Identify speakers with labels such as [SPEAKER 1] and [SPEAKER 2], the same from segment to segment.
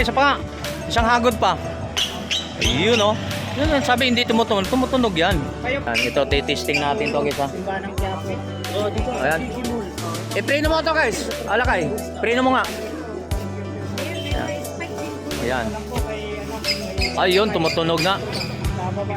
[SPEAKER 1] Isa pa nga. Isang hagod pa. Ayun oh. Yun ang sabi hindi tumutunog. Tumutunog yan. Yan, ito titesting natin to guys ha.
[SPEAKER 2] Oh.
[SPEAKER 1] Ayan. Eh, preno mo to guys. Alakay. Preno mo nga. Ayan. Ayun, tumutunog na.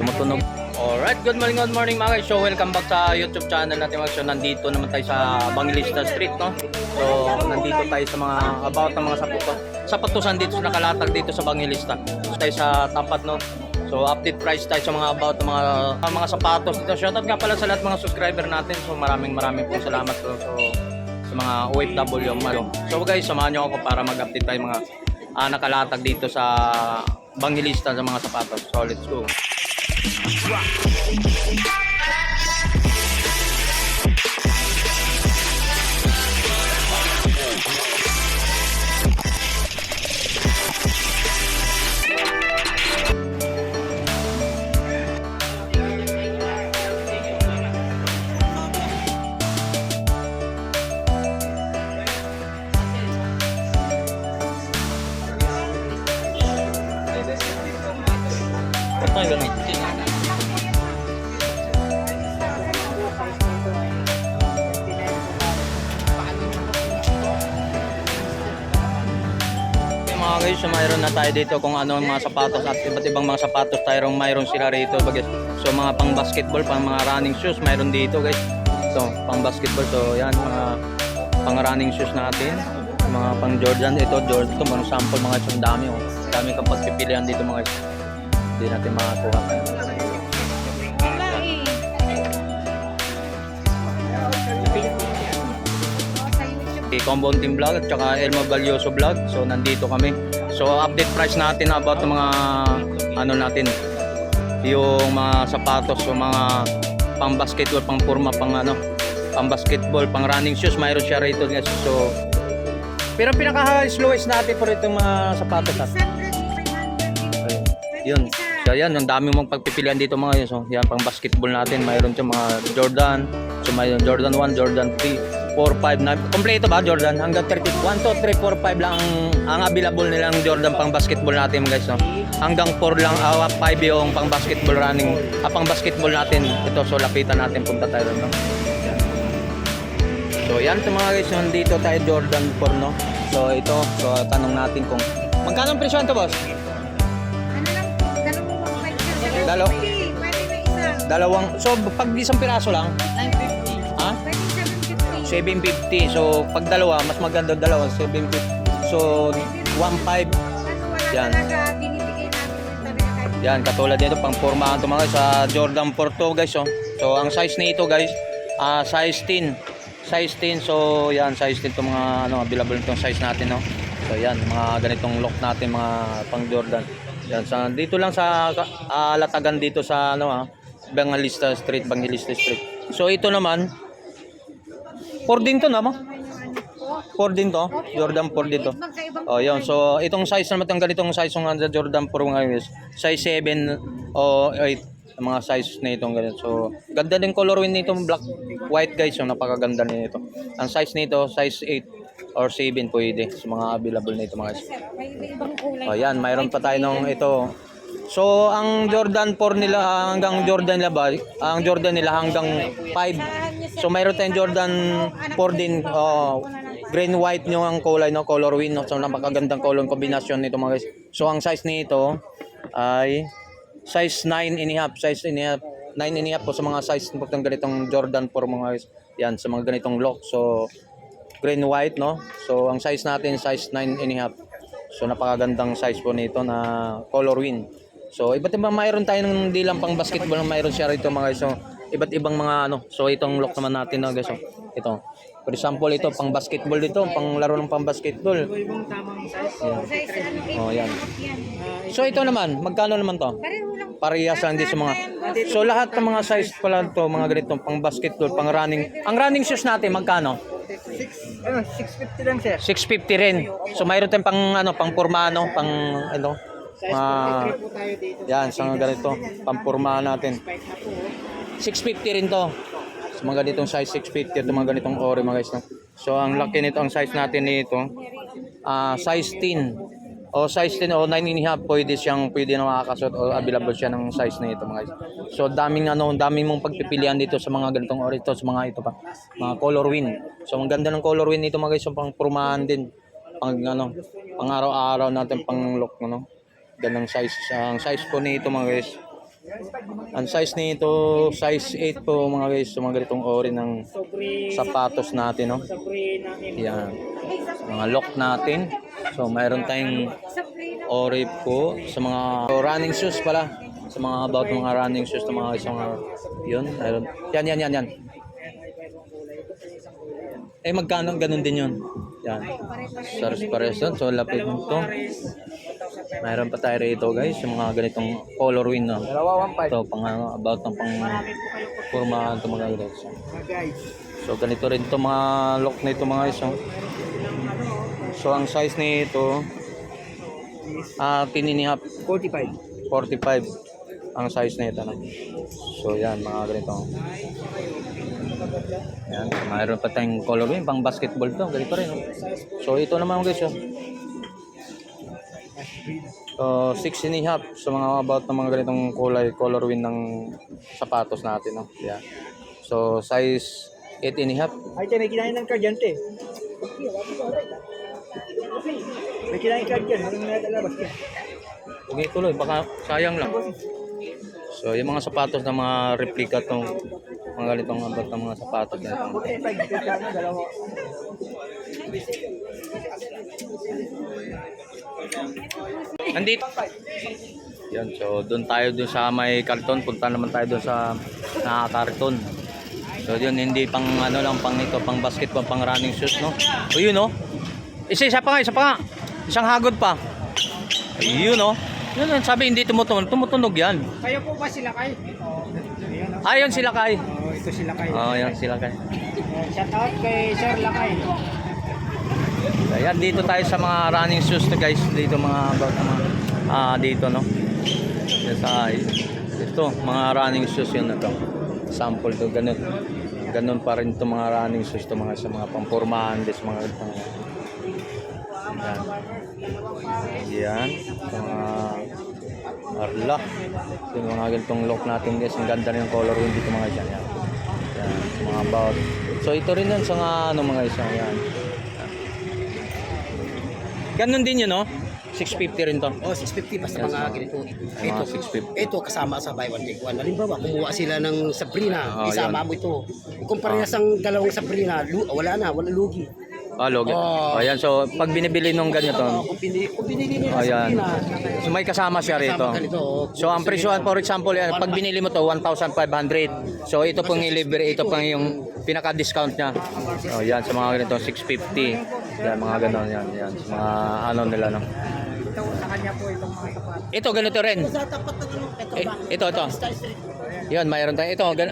[SPEAKER 1] Tumutunog. Alright, good morning, good morning mga guys. So, welcome back sa YouTube channel natin mga guys. Nandito naman tayo sa Bangilista Street, no? So, nandito tayo sa mga about ng mga sapatos. Sapatusan dito, nakalatag dito sa Bangilista. So, tayo sa tapat, no? So, update price tayo sa mga about ng mga mga sapatos dito. Shoutout nga pala sa lahat mga subscriber natin. So, maraming maraming po salamat. So, so sa mga OFW malo. So guys, samahan niyo ako para mag-update tayo mga ah, nakalatag dito sa Bangilista sa mga sapatos. So let's go. Ito yung ganun. Mayroon na tayo dito kung ano ang mga sapatos at iba't ibang mga sapatos tayo mayroon sila rito. Bagay. So mga pang basketball, pang mga running shoes, mayroon dito guys. So pang basketball, so yan mga pang running shoes natin. Mga pang Jordan, ito Jordan, ito mga sample mga isang dami. Oh. Dami kang pagpipilian dito mga guys. Hindi natin makakuha. Si Combo Team Vlog at saka Elmo Valioso Vlog. So nandito kami. So update price natin about ng mga ano natin yung mga sapatos, yung mga pang basketball, pang purma, pang ano, pang basketball, pang running shoes, mayroon siya rito guys. So pero pinaka slowest natin po rito mga sapatos natin. Ayun. Yun. So yan, ang dami mong pagpipilian dito mga yun. So yan, pang basketball natin, mayroon siya mga Jordan. So mayroon Jordan 1, Jordan 3, 4, 5, na Kompleto ba Jordan? Hanggang 30, 1, 2, 3, 4, 5 lang ang, ang available nilang Jordan pang basketball natin guys. No? Hanggang 4 lang, ah, 5 yung pang basketball running, ah, pang basketball natin. Ito, so lapitan natin, punta tayo doon. No? Yan. So yan ito mga guys, nandito tayo Jordan 4 no. So ito, so tanong natin kung magkano ang presyo nito boss?
[SPEAKER 3] Ano lang dalawang isa.
[SPEAKER 1] Dalawang, so pag isang piraso lang,
[SPEAKER 3] 950.
[SPEAKER 1] ha?
[SPEAKER 3] Pwede 750.
[SPEAKER 1] 750. So pag dalawa, mas maganda dalawa, 750. So 1.5.
[SPEAKER 3] Kaso wala
[SPEAKER 1] Yan. Yan, katulad nito pang pormahan to mga sa Jordan 4 to guys. Oh. So ang size nito guys, ah size 10. Size 10. So yan, size 10 to mga ano, available nitong size natin, no. So yan, mga ganitong look natin mga pang Jordan. Yan, sa dito lang sa ah, latagan dito sa ano ah, Bangalista Street, Bangalista Street. So ito naman 4 din to na mo? 4 din to. Jordan 4 din to.
[SPEAKER 3] magkaibang
[SPEAKER 1] Oh, yun. So, itong size naman itong ganitong size ng Jordan Pro ngayon is size 7 o 8 ang mga size na itong ganito. So, ganda din colorway nitong black white guys. So, napakaganda nito. Ang size nito, size 8 or 7 pwede. So, mga available nito mga guys. Oh, yan. Mayroon pa tayo nung ito. So, ang Jordan 4 nila hanggang Jordan nila ba? Ang Jordan nila hanggang 5. So, mayroon tayong Jordan 4 din. Oh, green white nyo ang kulay no? Color win no? So napakagandang color kombinasyon nito mga guys. So ang size nito ay size 9 and a half size and a half 9 and a half po sa mga size ng ganitong Jordan 4 mga guys. Yan sa mga ganitong lock so green white no? So ang size natin size 9 and a half. So napakagandang size po nito na color win. So iba't ibang mayroon tayo ng hindi lang pang basketball mayroon siya rito mga guys. So iba't ibang mga ano so itong lock naman natin no guys so ito for example ito pang basketball dito pang laro ng pang basketball
[SPEAKER 2] ibang tamang size.
[SPEAKER 3] Ano,
[SPEAKER 1] oh yan so ito naman magkano naman to
[SPEAKER 3] Pareho lang.
[SPEAKER 1] parehas lang din sa mga so lahat ng mga size pala to mga ganito pang basketball pang running ang running shoes natin magkano
[SPEAKER 2] 6, ano, 650 lang sir.
[SPEAKER 1] 650 rin so mayroon tayong pang ano pang pormano pang ano
[SPEAKER 2] Size
[SPEAKER 1] ah,
[SPEAKER 2] 43 po tayo dito.
[SPEAKER 1] yan sa ganito pang pormahan natin. 650 rin to sa mga ganitong size 650 at mga ganitong ore mga guys no? so ang laki nito ang size natin nito ah size 10 o size 10 o 9 and a half, pwede siyang pwede na makakasuot o available siya ng size na ito mga guys. So daming ano, daming mong pagpipilian dito sa mga ganitong or ito sa mga ito pa, mga color win. So ang ganda ng color win nito mga guys, so pang prumahan din. Pang ano, pang araw-araw natin pang look ano. Ganang size. Ang size po nito mga guys. Ang size nito, size 8 po mga guys, so mga ganitong ori ng sapatos natin, no? Yan. Mga lock natin. So, mayroon tayong ori po sa mga running shoes pala. Sa mga about mga running shoes na mga isang yun. Mayroon. Yan, yan, yan, yan. Eh, magkano? Ganun din yun. Yan. Saros pares. So, lapit nito. Mayroon pa tayo rito guys. Yung mga ganitong color win. No?
[SPEAKER 2] Dalawa, 1.5.
[SPEAKER 1] Ito, pang ano, about ng pang forma ito mga guys. So ganito rin to mga lock na ito mga guys. oh. So ang size nito ah uh, half
[SPEAKER 2] 45.
[SPEAKER 1] 45 ang size na ito. No? So yan mga ganito. Yan, mayroon pa tayong color win pang basketball to. Ganito rin. oh. So ito naman guys. Oh. So 6 and a half sa mga about ng mga ganitong kulay color win ng sapatos natin. No? Yeah. So size 8 and a half
[SPEAKER 2] Ay, tayo, may kinain ng card yan, te. May kinain card yan. Anong natalabas yan?
[SPEAKER 1] Huwag ituloy, baka sayang lang. So, yung mga sapatos na mga replica tong mga ganitong abot ng mga sapatos na ito.
[SPEAKER 2] 45. Ito siya, dalawa.
[SPEAKER 1] Nandito. Yan, so doon tayo doon sa may karton. Punta naman tayo doon sa nakakarton. So yun, hindi pang ano lang, pang ito, pang basketball, pang running shoes, no? O yun, no? Isa, isa pa nga, isa pa nga. Isang hagod pa. Ayun, no? Yun, yun, sabi hindi tumutunog. Tumutunog yan.
[SPEAKER 2] Kayo po ba sila kay? Ayan, oh.
[SPEAKER 1] Ayun sila kay.
[SPEAKER 2] Oh, ito sila kay.
[SPEAKER 1] Oh, yan sila kay.
[SPEAKER 2] Shout out kay Sir Lakay.
[SPEAKER 1] Ayan, dito tayo sa mga running shoes to guys. Dito mga mga ah dito no. Yan sa ito, mga running shoes yun na to. Sample to ganun. Ganun pa rin to mga running shoes to mga sa mga pampormahan des mga pang Yan. Yan. Mga arla. Yung mga ganitong look natin guys. Ang ganda yung color yung dito mga dyan. Yan. Yan. Mga about. So ito rin yun sa mga ano mga isa. Yan. Ganun din yun, no? 650 rin to.
[SPEAKER 4] Oh, 650 basta mga ganito. Ito,
[SPEAKER 1] 650.
[SPEAKER 4] ito kasama sa buy one take one. Halimbawa, kumuha sila ng Sabrina,
[SPEAKER 1] Oh,
[SPEAKER 4] isama
[SPEAKER 1] yan.
[SPEAKER 4] mo ito. Kumpara na sang dalawang Sabrina, lu- wala na, wala lugi.
[SPEAKER 1] Ah, logo.
[SPEAKER 4] Oh.
[SPEAKER 1] Ayan, so pag binibili nung ganito,
[SPEAKER 4] Oh, kung pinili, kung pinili nila
[SPEAKER 1] ayan.
[SPEAKER 4] Sabrina,
[SPEAKER 1] So may kasama siya rito.
[SPEAKER 4] kasama oh.
[SPEAKER 1] So ang presyo for example, yan, pag binili mo to 1,500. So ito pong ilibre, ito pang yung pinaka-discount niya. Oh, yan sa mga ganito 650. Yan mga ganon yan, yan sa mga ano nila no.
[SPEAKER 2] Ito sa kanya po itong mga sapat.
[SPEAKER 1] Ito ganito rin.
[SPEAKER 4] Sa tapat ng ano, ito
[SPEAKER 1] Eh,
[SPEAKER 4] ba?
[SPEAKER 1] ito ito. Yan, mayroon tayo ito. Gan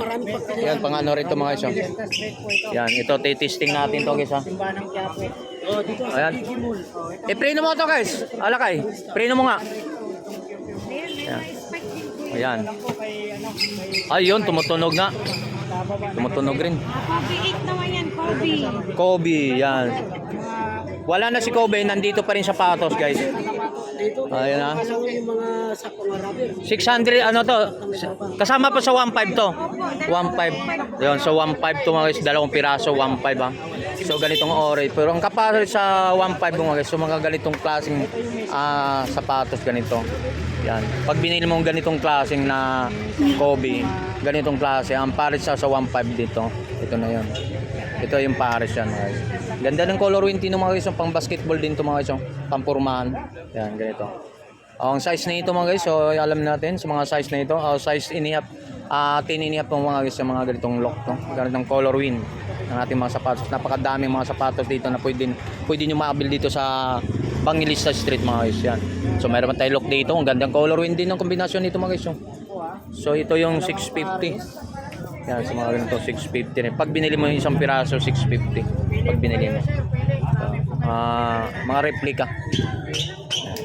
[SPEAKER 1] yan pang ano rito mga iso.
[SPEAKER 2] Fiesta Street po ito.
[SPEAKER 1] Yan, ito testing natin to guys ha.
[SPEAKER 2] Simbahan ng Quiapo.
[SPEAKER 4] Oh, dito
[SPEAKER 1] Ayan.
[SPEAKER 2] Oh, ito.
[SPEAKER 1] Eh, preno mo to guys. Alakay. Preno mo nga. Ayan. Ayan.
[SPEAKER 2] Kay ano,
[SPEAKER 1] Ayun, tumutunog
[SPEAKER 2] ba?
[SPEAKER 1] Tumutunog rin.
[SPEAKER 3] Kobe 8 naman yan, Kobe.
[SPEAKER 1] Kobe, yan. Wala na si Kobe, nandito pa rin sa patos, guys. Ayun
[SPEAKER 4] rubber.
[SPEAKER 1] 600, ano to? Kasama pa sa 1.5 to. 1.5. Yun, so 1.5 to mga guys. Dalawang piraso, 1.5 ha. So ganitong ori. Pero ang kapalit sa 1.5 mga guys, so mga ganitong klaseng ah, sapatos ganito. Yan. Pag binili mo ganitong klaseng na Kobe, ganitong klase, ang pares sa sa 1.5 dito. Ito na yun. Ito yung pares yan guys. Ganda ng color winty ng mga guys, pang basketball din to mga guys, yung pampurmahan. Yan, ganito. Oh, ang size na ito mga guys, so alam natin sa mga size na ito, oh, size inihap, ah 10 inihap ng mga guys, yung mga ganitong lock, no? ganitong color win ng ating mga sapatos. Napakadami mga sapatos dito na pwede, pwede nyo maabil dito sa Bangilista Street mga guys. Yan. So meron pa tayo lock dito, ang gandang color win din ng kombinasyon nito mga guys. oh. So ito yung 650. Yan, sa mga ganito 650 rin. Pag binili mo yung isang piraso, 650. Pag binili mo. Ah, mga replica.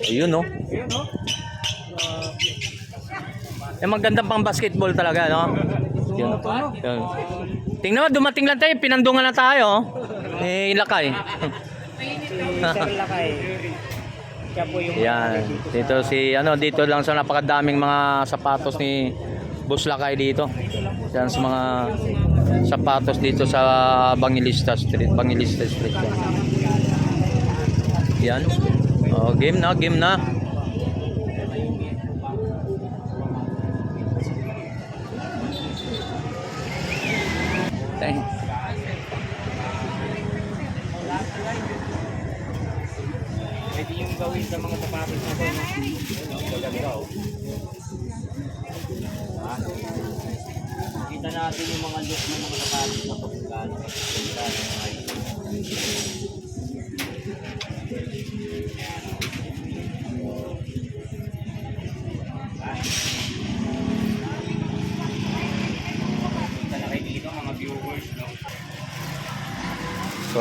[SPEAKER 1] Ayun no. Eh magandang pang basketball talaga, no? Yun. Yun. Tingnan mo, dumating lang tayo, pinandungan na tayo. Eh,
[SPEAKER 2] Lakay.
[SPEAKER 1] Yan. Dito si ano dito lang sa napakadaming mga sapatos ni Boss Lakay dito. Yan sa mga sapatos dito sa Bangilista Street, Bangilista Street. Yan. Oh, game na, game na.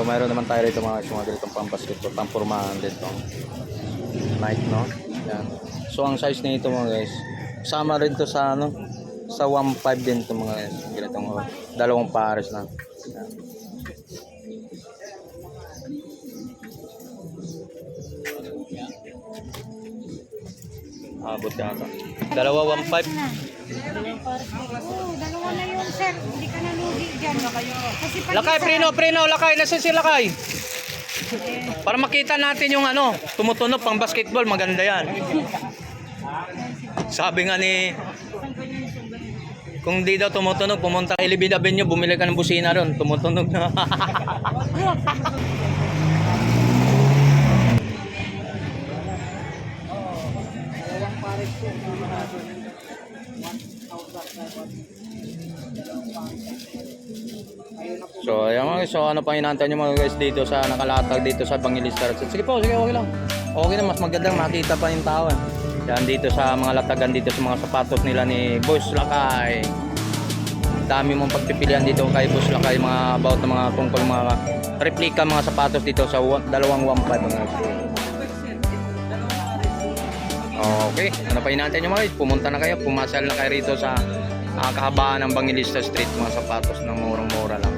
[SPEAKER 1] Mayroon naman tayo rito mga mga ganitong pang basketball, pang pormahan dito. Nike, no? Yan. So ang size nito mga guys, sama rin to sa ano, sa 1.5 din to mga guys. Ganitong oh, dalawang pares na. Yan. Abot yata. Dalawa 1.5.
[SPEAKER 3] Na. Oo, dalawa na yun, sir. Hindi ka nalugi dyan. Kasi pag
[SPEAKER 1] Lakay,
[SPEAKER 3] isa-
[SPEAKER 1] Prino, Prino, Lakay. Nasaan si Lakay? Para makita natin yung ano, tumutunog pang basketball, maganda yan. Sabi nga ni, kung di daw tumutunog, pumunta kay Libida Avenue, bumili ka ng busina ron, tumutunog na. So, ayan mga guys. So, ano pang inaantay nyo mga guys dito sa nakalatag dito sa Bangilista. Sige po, sige, okay lang. Okay na, mas magandang makita pa yung tao. eh. Yan dito sa mga latagan dito sa mga sapatos nila ni Boss Lakay. Dami mong pagpipilian dito kay Boss Lakay mga about na mga tungkol mga replika mga sapatos dito sa dalawang 1.5 mga guys. Okay, ano pa inaantay nyo mga guys? Pumunta na kayo, pumasal na kayo rito sa ah, kahabaan ng Bangilista Street, mga sapatos na murang-mura lang.